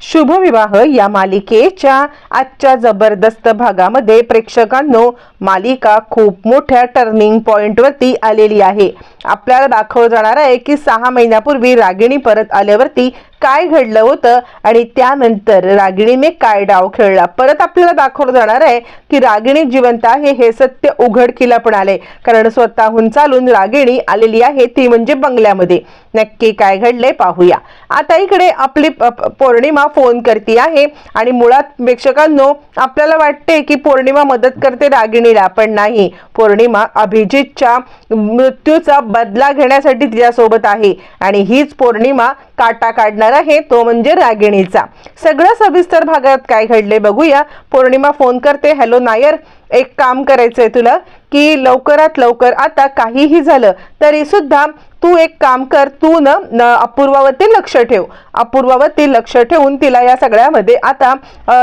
शुभविवाह या मालिकेच्या आजच्या जबरदस्त भागामध्ये प्रेक्षकांनो मालिका खूप मोठ्या टर्निंग पॉइंटवरती आलेली आहे. आपल्याला दाखवलं जाणार आहे की सहा महिन्यापूर्वी रागिणी परत आल्यावरती काय घडलं होतं आणि त्यानंतर रागिणीने काय डाव खेळला? परत आपल्याला दाखवलं जाणार आहे की रागिणी जिवंत आहे हे सत्य उघडकीला पण आले कारण स्वतःहून चालून रागिणी आलेली आहे ती म्हणजे बंगल्यामध्ये. नक्की काय घडले पाहूया. आता इकडे आपली पौर्णिमा फोन करते आहे आणि मुळात प्रेक्षकांनो आपल्याला वाटते की पौर्णिमा मदत करते रागिणीला पण नाही. पौर्णिमा अभिजितच्या मृत्यूचा बदला घेण्यासाठी तिच्यासोबत आहे. आणि हीच पौर्णिमा काटा काढणार आहे तो म्हणजे रागिणीचा. सगळं सविस्तर भागात काय घडले बघूया. पौर्णिमा फोन करते हॅलो नायर एक काम करायचंय तुला की लवकरात लवकर आता काहीही झालं तरी सुद्धा तू एक काम कर तू न अपूर्वावरती लक्ष ठेव. अपूर्वावरती लक्ष ठेवून तिला या सगळ्यामध्ये आता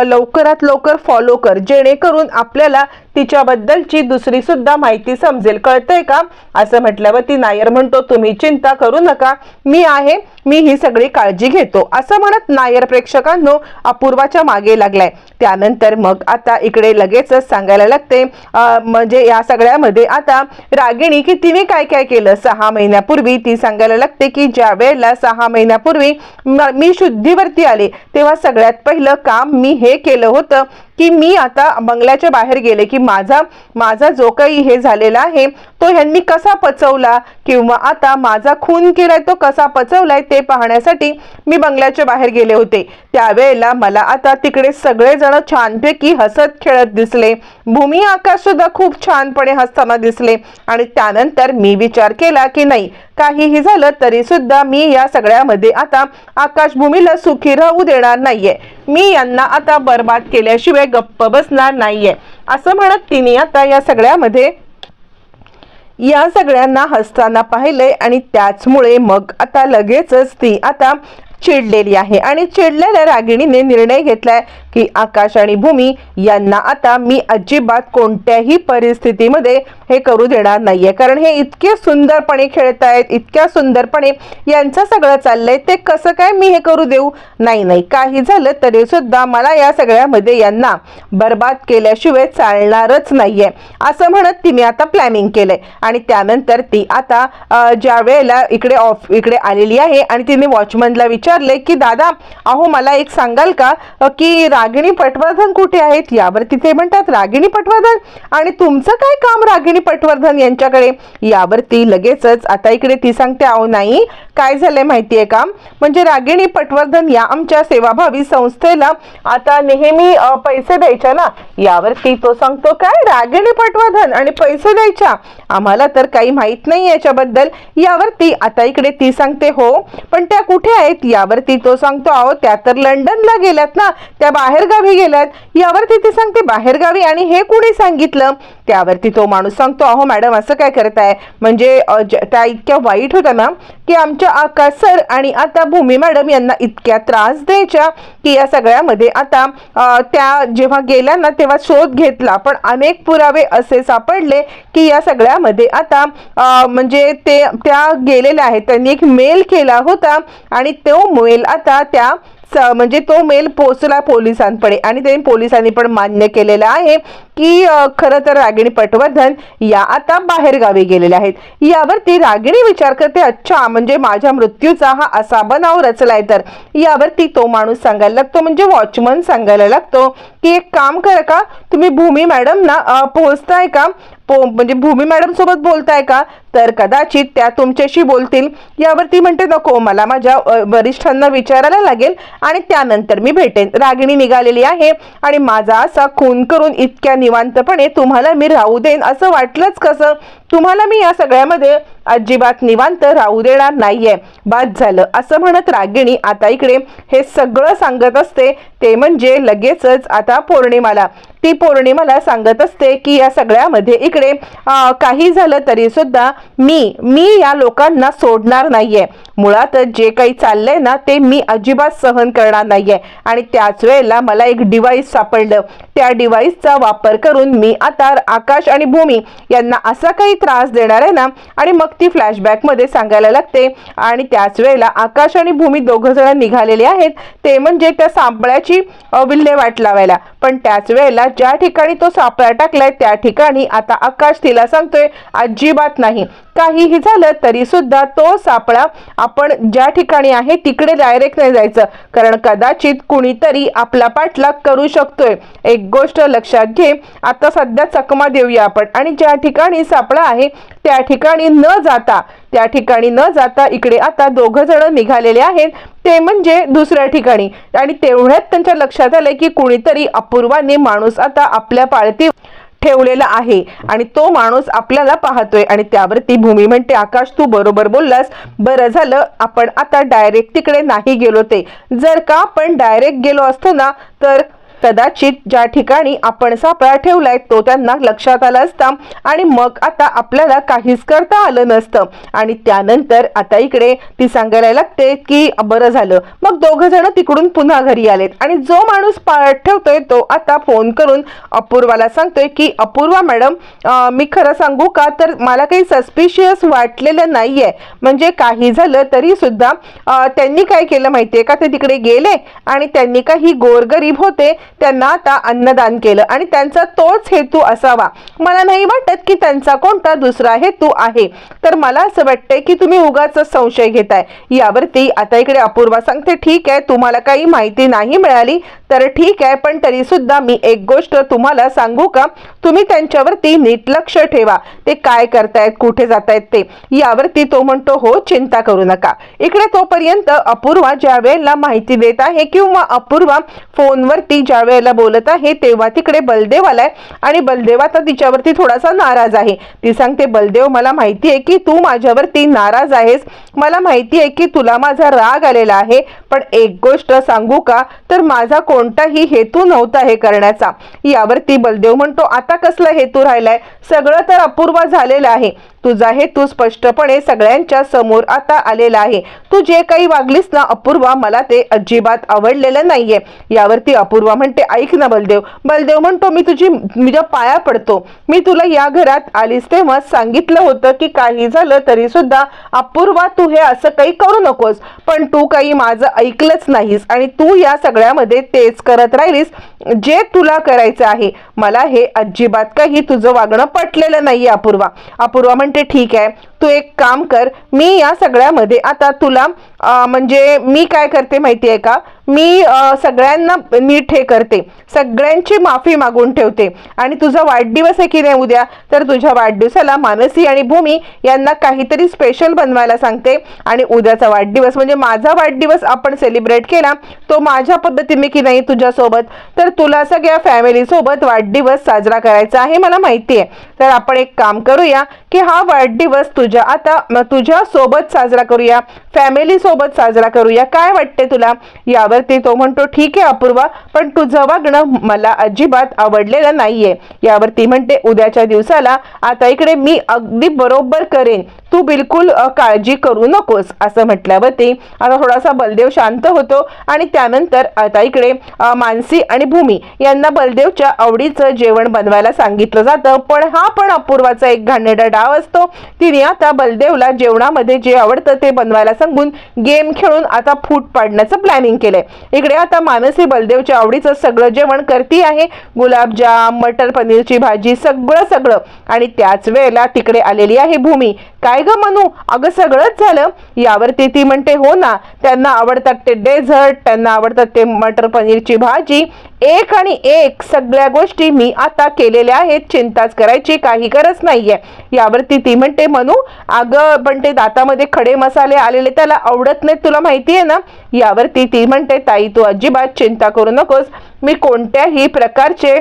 लवकरात लवकर फॉलो कर. जेणेकरून आपल्याला तिच्याबद्दलची दुसरी सुद्धा माहिती समजेल. कळतंय का? असं म्हटल्यावर ती नायर म्हणतो तुम्ही चिंता करू नका. मी आहे. मी ही सगळी काळजी घेतो. असं म्हणत नायर प्रेक्षकांनो अपूर्वाच्या मागे लागलाय. त्यानंतर मग आता इकडे लगेचच सांगायला लागते म्हणजे या सगळ्यामध्ये आता रागिणी की तिने काय काय केलं? सहा महिन्यापूर्वी ती सांगायला लागते की ज्या वेळेला सहा महिन्यापूर्वी मी शुद्धीवरती आले तेव्हा सगळ्यात पहिलं काम मी हे केलं होतं. की मी आता बंगल्याच्या बाहेर गेले की माझा माझा जो काही हे झालेला आहे तो ह्यांनी कसा पचवला? किंवा आता माझा खून केलाय तो कसा पचवलाय ते पाहण्यासाठी मी बंगल्याच्या बाहेर गेले होते. त्यावेळेला मला आता तिकडे सगळेजण छानपैकी हसत खेळत दिसले. भूमी आकाश सुद्धा खूप छानपणे हसताना दिसले. आणि त्यानंतर मी विचार केला की नाही काहीही झालं तरी सुद्धा मी या सगळ्यामध्ये आता आकाशभूमीला सुखी राहू देणार नाहीये. मी यांना आता बर्बाद केल्याशिवाय गप्प बसणार नाहीये. असं म्हणत तिने आता या सगळ्यामध्ये या सगळ्यांना हसताना पाहिले आणि त्याचमुळे मग आता लगेचच ती आता चिडलेली आहे. आणि चिडलेल्या रागिणीने निर्णय घेतलाय की आकाश आणि भूमी यांना आता मी अजिबात कोणत्याही परिस्थितीमध्ये हे करू देणार नाहीये. कारण हे इतके सुंदरपणे खेळत आहेत इतक्या सुंदरपणे यांचं सगळं चाललंय ते कसं काय मी हे करू देऊ? नाही नाही. काही झालं तरी सुद्धा मला या सगळ्यामध्ये यांना बर्बाद केल्याशिवाय चालणारच नाहीये. असं म्हणत तिने आता प्लॅनिंग केलंय. आणि त्यानंतर ती आता ज्या वेळेला इकडे ऑफ इकडे आलेली आहे आणि तिने वॉचमनला विचारले की दादा अहो मला एक सांगाल का की रागिणी पटवर्धन कुठे आहेत? यावर तिथे म्हणतात रागिणी पटवर्धन. आणि तुमचं काय काम रागिणी पटवर्धन यांच्याकडे? यावरती लगेचच आता इकडे ती सांगते अहो नाही काय झालंय माहिती आहे का? म्हणजे रागिणी पटवर्धन या आमच्या सेवाभावी संस्थेला आता नेहमी पैसे द्यायच्या ना? यावरती तो सांगतो काय रागिणी पटवर्धन आणि पैसे द्यायच्या? आम्हाला तर काही माहीत नाही याच्याबद्दल. यावरती आता इकडे ती सांगते हो पण त्या कुठे आहेत? यावरती तो सांगतो अहो त्या तर लंडनला गेल्यात ना त्या बाहेरगावी गेल्यात. यावरती ती सांगते बाहेरगावी आणि हे कुणी सांगितलं? त्यावरती तो माणूस सांगतो अहो मॅडम असं काय करताय? म्हणजे त्या इतक्या वाईट होत्या ना की आमच्या आकाश सर आणि आता भूमी मॅडम यांना इतक्या त्रास द्यायच्या की या सगळ्यामध्ये आता त्या जेव्हा गेल्या ना तेव्हा शोध घेतला. पण अनेक पुरावे असे सापडले की या सगळ्यामध्ये आता म्हणजे ते त्या गेलेल्या आहेत. त्यांनी एक मेल केला होता आणि तो मेल आता त्या स- म्हणजे तो मेल पोहोचला पोलिसांकडे. आणि त्यांनी पोलिसांनी पण मान्य केलेलं आहे. की खरं तर रागिणी पटवर्धन या आता बाहेरगावी गेलेल्या आहेत. यावरती रागिणी विचार करते अच्छा म्हणजे माझ्या मृत्यूचा हा असा बनाव रचलाय तर. यावरती तो माणूस सांगायला लागतो म्हणजे वॉचमन सांगायला लागतो की एक काम करा का तुम्ही भूमी मॅडम ना पोहोचताय का? पो म्हणजे भूमी मॅडम सोबत बोलताय का? तर कदाचित त्या तुमच्याशी बोलतील. यावरती म्हणते नको मला माझ्या वरिष्ठांना विचारायला लागेल आणि त्यानंतर मी भेटेन. रागिणी निघालेली आहे आणि माझा असा खून करून इतक्या निवांतपणे तुम्हाला मी राहू देईन. असं वाटलंच कसं? तुम्हाला मी या सगळ्यामध्ये अजिबात निवांत राहू देणार नाहीये. बाद झालं. असं म्हणत रागिणी आता इकडे हे सगळं सांगत असते ते म्हणजे लगेचच आता पौर्णिमाला. ती पौर्णिमाला सांगत असते की या सगळ्यामध्ये इकडे काही झालं तरी सुद्धा मी मी या लोकांना सोडणार नाहीये. मुळातच जे काही चाललंय ना ते मी अजिबात सहन करणार नाहीये. आणि त्याच वेळेला मला एक डिव्हाइस सापडलं. त्या डिव्हाइसचा वापर करून मी आता आकाश आणि भूमी यांना असा काही त्रास देणार आहे ना आणि मग ती फ्लॅशबॅकमध्ये सांगायला लागते. आणि त्याच वेळेला आकाश आणि भूमी दोघं जण निघालेले आहेत. ते म्हणजे त्या सापळ्याची अ, विल्हेवाट लावायला. पण त्याच वेळेला ज्या ठिकाणी तो सापळा टाकलाय त्या ठिकाणी आता आकाश तिला सांगतोय अजिबात नाही. काहीही झालं तरी सुद्धा तो सापळा आपण ज्या ठिकाणी आहे तिकडे डायरेक्ट नाही जायचं. कारण कदाचित कुणीतरी आपला पाठलाग करू शकतोय. एक गोष्ट लक्षात घे आता सध्या चकमा देऊया आपण. आणि ज्या ठिकाणी सापळा आहे त्या ठिकाणी न जाता त्या ठिकाणी न जाता इकडे आता दोघं जण निघालेले आहेत. ते म्हणजे दुसऱ्या ठिकाणी. आणि तेवढ्यात त्यांच्या लक्षात आलंय की कुणीतरी अपूर्वाने माणूस आता आपल्या पाळती ठेवलेला आहे. आणि तो माणूस आपल्याला पाहतोय आणि त्यावरती भूमी म्हणते आकाश तू बरोबर बोललास. बरं झालं आपण आता डायरेक्ट तिकडे नाही गेलो ते. जर का आपण डायरेक्ट गेलो असतो ना तर कदाचित ज्या ठिकाणी आपण सापळा ठेवलाय तो त्यांना लक्षात आला असता. आणि मग आता आपल्याला काहीच करता आलं नसतं. आणि त्यानंतर आता इकडे ती सांगायला लागते की बरं झालं. मग दोघं जण तिकडून पुन्हा घरी आलेत. आणि जो माणूस पाळत ठेवतोय तो आता फोन करून अपूर्वाला सांगतोय की अपूर्वा मॅडम मी खरं सांगू का? तर मला काही सस्पिशियस वाटलेलं नाहीये. म्हणजे काही झालं तरी सुद्धा त्यांनी काय केलं माहितीये का? ते तिकडे गेले आणि त्यांनी काही गोरगरीब होते. त्यांना आता अन्नदान केलं आणि त्यांचा तोच हेतू असावा. मला नाही वाटत की त्यांचा कोणता दुसरा हेतू आहे. तर मला असं वाटतंय की तुम्ही उगाच संशय घेताय. यावरती आता इकडे अपूर्वा सांगते ठीक आहे तुम्हाला काही माहिती नाही मिळाली तर ठीक आहे पण तरी सुद्धा मी एक गोष्ट तुम्हाला सांगू का? तुम्ही त्यांच्यावरती नीट लक्ष ठेवा. ते काय करतायत कुठे जातायत ते? यावरती तो म्हणतो हो चिंता करू नका. इकडे तोपर्यंत अपूर्वा ज्या वेळेला माहिती देत आहे किंवा अपूर्वा फोनवरती ज्या वेळेला बोलत आहे तेव्हा तिकडे बलदेव आलाय. आणि बलदेव आता तिच्यावरती थोडासा नाराज आहे. ती सांगते बलदेव मला माहिती आहे की तू माझ्यावरती नाराज आहेस. मला माहिती आहे की तुला माझा राग आलेला आहे. पण एक गोष्ट सांगू का? तर माझा कोणताही हेतू नव्हता हे करण्याचा. यावरती बलदेव म्हणतो आता कसला हेतू राहिलाय? सगळं तर अपूर्व झालेलं आहे. तुझा हेतू स्पष्टपणे सगळ्यांच्या समोर आता आलेला आहे. तू जे काही वागलीस ना अपूर्वा मला ते अजिबात आवडलेलं नाहीये. यावरती अपूर्वा म्हणते ऐक ना बलदेव. बलदेव म्हणतो मी तुझी तुझ्या पाया पडतो. मी तुला या घरात आलीस तेव्हा सांगितलं होतं की काही झालं तरी सुद्धा अपूर्वा तू हे असं काही करू नकोस. पण तू काही माझं ऐकलंच नाहीस आणि तू या सगळ्यामध्ये तेच करत राहिलीस. जे तुला करायचं आहे मला हे अजिबात काही तुझं वागणं पटलेलं नाहीये अपूर्वा. अपूर्वा म्हणते ठीक आहे तू एक काम कर मी या सगळ्यामध्ये आता तुला म्हणजे मी काय करते माहिती आहे का? मी सगळ्यांना नीट हे करते. सगळ्यांची माफी मागून ठेवते. आणि तुझा वाढदिवस आहे की नाही उद्या? तर तुझ्या वाढदिवसाला मानसी आणि भूमी यांना काहीतरी स्पेशल बनवायला सांगते. आणि उद्याचा वाढदिवस म्हणजे माझा वाढदिवस आपण सेलिब्रेट केला तो माझ्या पद्धतीने की नाही तुझ्यासोबत? तर तुला सगळ्या फॅमिलीसोबत वाढदिवस साजरा करायचा आहे मला माहिती आहे तर आपण एक काम करूया की हा वाढदिवस तुझ्या आता तुझ्यासोबत तुझ्या सोबत साजरा करूया. फॅमिली सोबत साजरा करूया. काय वाटते तुला? यावरती तो म्हणतो ठीक आहे अपूर्वा पण तुझं वागणं मला अजिबात आवडलेलं नाहीये. यावरती म्हणते उद्याच्या दिवसाला आता इकडे मी अगदी बरोबर करेन. तू बिलकुल काळजी करू नकोस असं म्हटल्यावरती आता थोडासा बलदेव शांत होतो आणि त्यानंतर आता इकडे मानसी आणि भूमी यांना बलदेवच्या आवडीचं जेवण बनवायला सांगितलं जातं. पण हा पण अपूर्वाचा एक घाणेरडा डाव असतो. तिने आता बलदेवला जेवणामध्ये जे आवडतं ते बनवायला सांगून गेम खेळून आता फूट पाडण्याचं प्लॅनिंग केलंय. इकडे आता मानसी बलदेवच्या आवडीचं सगळं जेवण करती आहे. गुलाबजाम मटर पनीरची भाजी सगळं सगळं. आणि त्याच वेळेला तिकडे आलेली आहे भूमी. काय ग मनू? अगं सगळंच झालं. यावरती ती म्हणते हो ना त्यांना आवडतात ते डेझर्ट त्यांना आवडतात ते मटर पनीरची भाजी. एक आणि एक सगळ्या गोष्टी मी आता केलेल्या आहेत. चिंताच करायची काही गरज नाहीये. यावरती ती म्हणते मनू अगं पण ते दातामध्ये खडे मसाले आलेले त्याला आवडत नाहीत तुला माहिती आहे ना? यावरती ती म्हणते ताई तू अजिबात चिंता करू नकोस. मी कोणत्याही प्रकारचे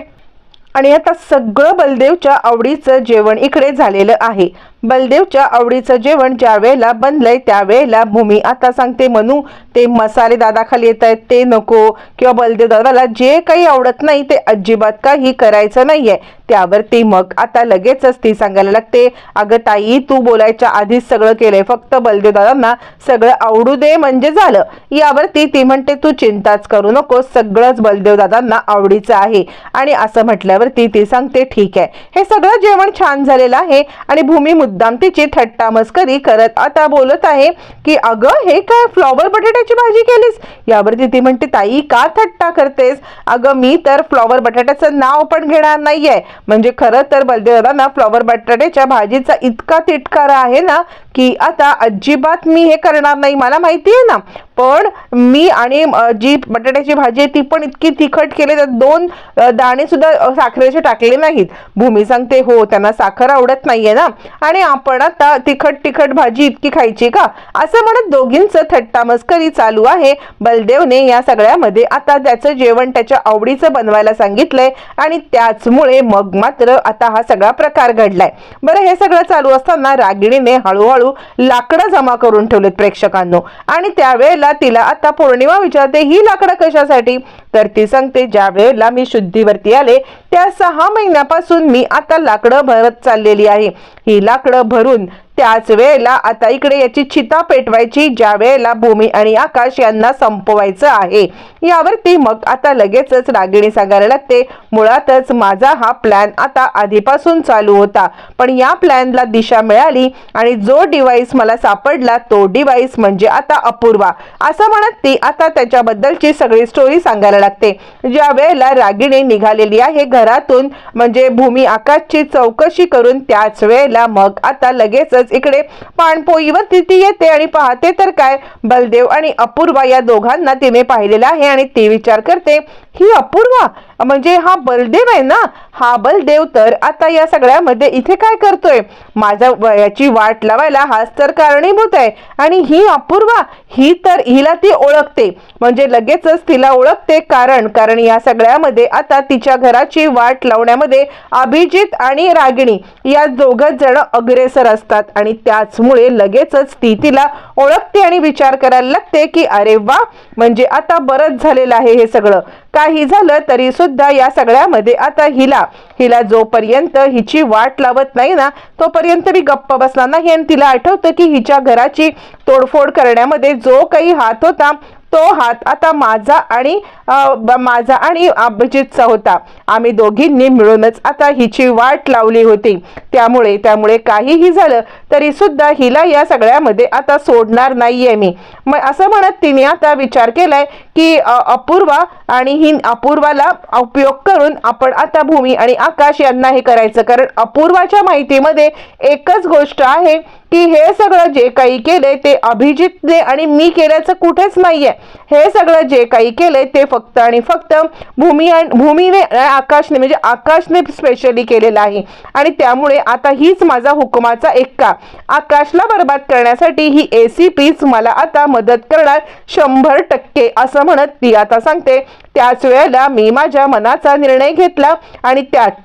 आणि आता सगळं बलदेवच्या आवडीचं जेवण इकडे झालेलं आहे. बलदेवच्या आवडीचं जेवण ज्या वेळेला बनलंय त्यावेळेला भूमी आता सांगते मनू ते मसाले दादाखाली येत आहेत ते नको. किंवा बलदेव दादाला जे काही आवडत नाही ते अजिबात काही करायचं नाहीये. त्यावरती मग आता लगेचच ती सांगायला लागते अगं ताई तू बोलायच्या आधीच सगळं केलंय फक्त बलदेव दादांना सगळं आवडू दे म्हणजे झालं. यावरती ती म्हणते तू चिंताच करू नको सगळंच बलदेव दादांना आवडीचं आहे. आणि असं म्हटल्यावरती ती सांगते ठीक आहे हे सगळं जेवण छान झालेलं आहे आणि भूमी मुद्दा मुद्दाम तिची थट्टा मस्करी करत आता बोलत आहे की अगं हे काय फ्लॉवर बटाट्याची भाजी केलीस? यावरती ती म्हणते ताई का थट्टा करतेस? अगं मी तर फ्लॉवर बटाट्याचं नाव पण घेणार नाहीये. म्हणजे खरं तर बलदेवदांना फ्लॉवर बटाट्याच्या भाजीचा इतका तिटकारा आहे ना की आता अजिबात मी हे करणार नाही मला माहिती आहे ना. पण मी आणि जी बटाट्याची भाजी आहे ती पण इतकी तिखट केली त्यात दोन दाणे सुद्धा साखरेचे टाकले नाहीत. भूमी सांगते हो त्यांना साखर आवडत नाहीये ना. आणि आपण आता तिखट तिखट भाजी इतकी खायची का? असं म्हणत दोघींचं थट्टा मस्करी चालू आहे. बलदेवने या सगळ्यामध्ये आता त्याचं जेवण त्याच्या आवडीचं बनवायला सांगितलंय आणि त्याचमुळे मग मात्र आता हा सगळा प्रकार घडलाय. बरं हे सगळं चालू असताना रागिणीने हळूहळू लाकडं जमा करून ठेवलेत प्रेक्षकांनो. आणि त्यावेळेला तिला आता पौर्णिमा विचारते ही लाकडं कशासाठी? तर ती सांगते ज्या वेळेला मी शुद्धीवरती आले त्या सहा महिन्यापासून मी आता लाकडं भरत चाललेली आहे. ही लाकडं भरून त्याच वेळेला आता इकडे याची चिता पेटवायची ज्या वेळेला भूमी आणि आकाश यांना संपवायचं आहे. यावरती मग आता लगेचच रागिणी सांगायला लागते. मुळातच माझा हा प्लॅन आता आधीपासून चालू होता. पण या प्लॅनला दिशा मिळाली आणि जो डिवाइस मला सापडला तो डिवाइस म्हणजे आता अपूर्वा. असं म्हणत ती आता त्याच्याबद्दलची सगळी स्टोरी सांगायला लागते. ज्या वेळेला रागिणी निघालेली आहे घरातून म्हणजे भूमी आकाशची चौकशी करून त्याच वेळेला मग आता लगेचच इकडे पाणपोईवर ती येते आणि पाहते तर काय बलदेव आणि अपूर्वा या दोघांना तिने पाहिलेलं आहे आणि ती विचार करते ही अपूर्वा? म्हणजे हा बलदेव आहे ना? हा बलदेव तर आता या सगळ्यामध्ये इथे काय करतोय? माझ्या वयाची वाट लावायला हाच तर कारणीभूत आहे. आणि ही अपूर्वा? ही तर हिला ती ओळखते. म्हणजे लगेचच तिला ओळखते. कारण कारण या सगळ्यामध्ये आता तिच्या घराची वाट लावण्यामध्ये अभिजित आणि रागिणी या दोघ जण अग्रेसर असतात. आणि त्याचमुळे लगेचच ती तिला ओळखते आणि विचार करायला लागते की अरे वा म्हणजे आता बरंच झालेलं आहे हे सगळं. काही झालं तरी सुद्धा या सगळ्यामध्ये आता हिला हिला जोपर्यंत हिची वाट लावत नाही ना तोपर्यंत मी गप्प बसणार नाही. आणि तिला आठवतं की हिच्या घराची तोडफोड करण्यामध्ये जो काही हात होता तो हात आता माझा आणि ब- माझा आणि अभिजितचा होता. आम्ही दोघींनी मिळूनच आता हिची वाट लावली होती. त्यामुळे त्यामुळे काहीही झालं तरी सुद्धा हिला या सगळ्यामध्ये आता सोडणार नाहीये मी. मग असं म्हणत तिने आता विचार केलाय की अपूर्वा आणि ही अपूर्वाला उपयोग करून आपण आता भूमी आणि आकाश यांना हे करायचं. कारण अपूर्वाच्या माहितीमध्ये एकच गोष्ट आहे की हे सगळं जे काही केले ते अभिजितने आणि मी केल्याचं कुठेच नाहीये. हे सगळं जे काही केले ते फक्त आणि फक्त भूमी आणि भूमीने आकाशने म्हणजे आकाशने स्पेशली केलेलं आहे. आणि त्यामुळे आता हीच माझा हुकुमाचा एक्का. आकाशला बर्बाद करण्यासाठी ही ए सी पीच मला आता मदत करणार शंभर टक्के असं म्हणत ती आता सांगते त्याच वेळेला मी माझ्या मनाचा निर्णय घेतला आणि त्यात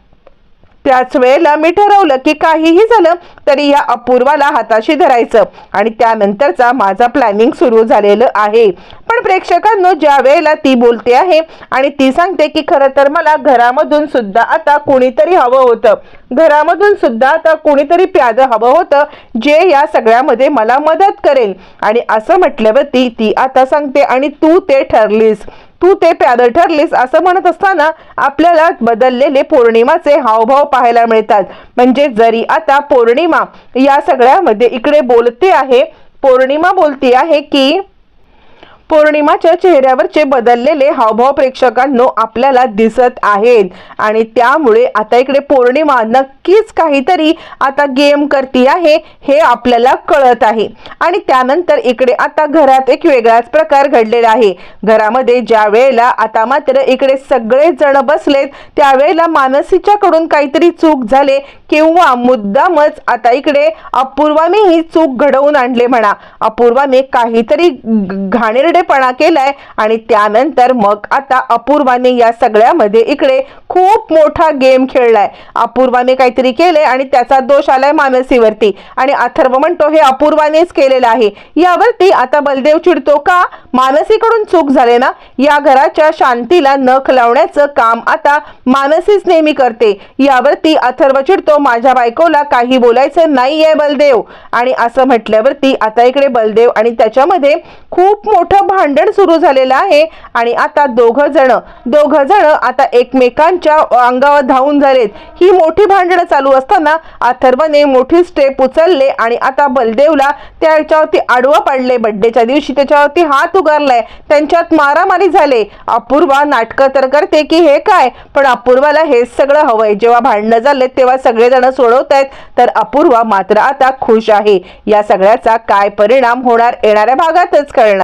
त्याच वेळेला मी ठरवलं की काहीही झालं तरी या अपूर्वाला हाताशी धरायचं. आणि त्यानंतरचा माझा प्लॅनिंग सुरू झालेलं आहे. पण प्रेक्षकांनो ज्या वेळेला ती बोलते आहे आणि ती सांगते की खरं तर मला घरामधून सुद्धा आता कोणीतरी हवं होतं. घरामधून सुद्धा आता कोणीतरी प्याद हवं होतं जे या सगळ्यामध्ये मला मदत करेल. आणि असं म्हटल्यावरती ती आता सांगते आणि तू ते ठरलीस. तू ते प्याद ठरलीस असं म्हणत असताना आपल्याला बदललेले पौर्णिमाचे हावभाव पाहायला मिळतात. म्हणजे जरी आता पौर्णिमा या सगळ्यामध्ये इकडे बोलते आहे पौर्णिमा बोलते आहे की पौर्णिमाच्या चेहऱ्यावरचे बदललेले हावभाव प्रेक्षकांनो आपल्याला दिसत आहेत. आणि त्यामुळे आता इकडे पौर्णिमा नक्कीच काहीतरी आता गेम करती आहे हे आपल्याला कळत आहे. आणि त्यानंतर इकडे आता घरात एक वेगळाच प्रकार घडलेला आहे. घरामध्ये ज्या वेळेला आता मात्र इकडे सगळे जण बसलेत त्यावेळेला मानसीच्याकडून काहीतरी चूक झाले किंवा मुद्दामच आता इकडे अपूर्वाने ही चूक घडवून आणले म्हणा. अपूर्वाने काहीतरी घाणेरडे घाणेरडेपणा केलाय आणि त्यानंतर मग आता अपूर्वाने या सगळ्यामध्ये इकडे खूप मोठा गेम खेळलाय. अपूर्वाने काहीतरी केलंय आणि त्याचा दोष आलाय मानसीवरती. आणि अथर्व म्हणतो हे अपूर्वानेच केलेलं आहे. यावरती आता बलदेव चिडतो का? मानसीकडून चूक झाले ना? या घराच्या शांतीला नख लावण्याचं काम आता मानसीच नेहमी करते. यावरती अथर्व चिडतो माझ्या बायकोला काही बोलायचं नाहीये बलदेव. आणि असं म्हटल्यावरती आता इकडे बलदेव आणि त्याच्यामध्ये खूप मोठं भांडण सुरू झालेलं आहे आणि आता दोघ जण दोघ जण आता एकमेकांच्या अंगावर धावून झालेत. ही मोठी भांडणं चालू असताना अथर्वने मोठी स्टेप उचलले आणि आता बलदेवला त्याच्यावरती आडवं पाडले बड्डेच्या दिवशी त्याच्यावरती हात उगारलाय. त्यांच्यात मारामारी झाले. अपूर्वा नाटकं तर करते की हे काय? पण अपूर्वाला हेच सगळं हवंय. जेव्हा भांडणं झाले तेव्हा सगळेजण सोडवत आहेत. तर अपूर्वा मात्र आता खुश आहे. या सगळ्याचा काय परिणाम होणार येणाऱ्या भागातच कळणार.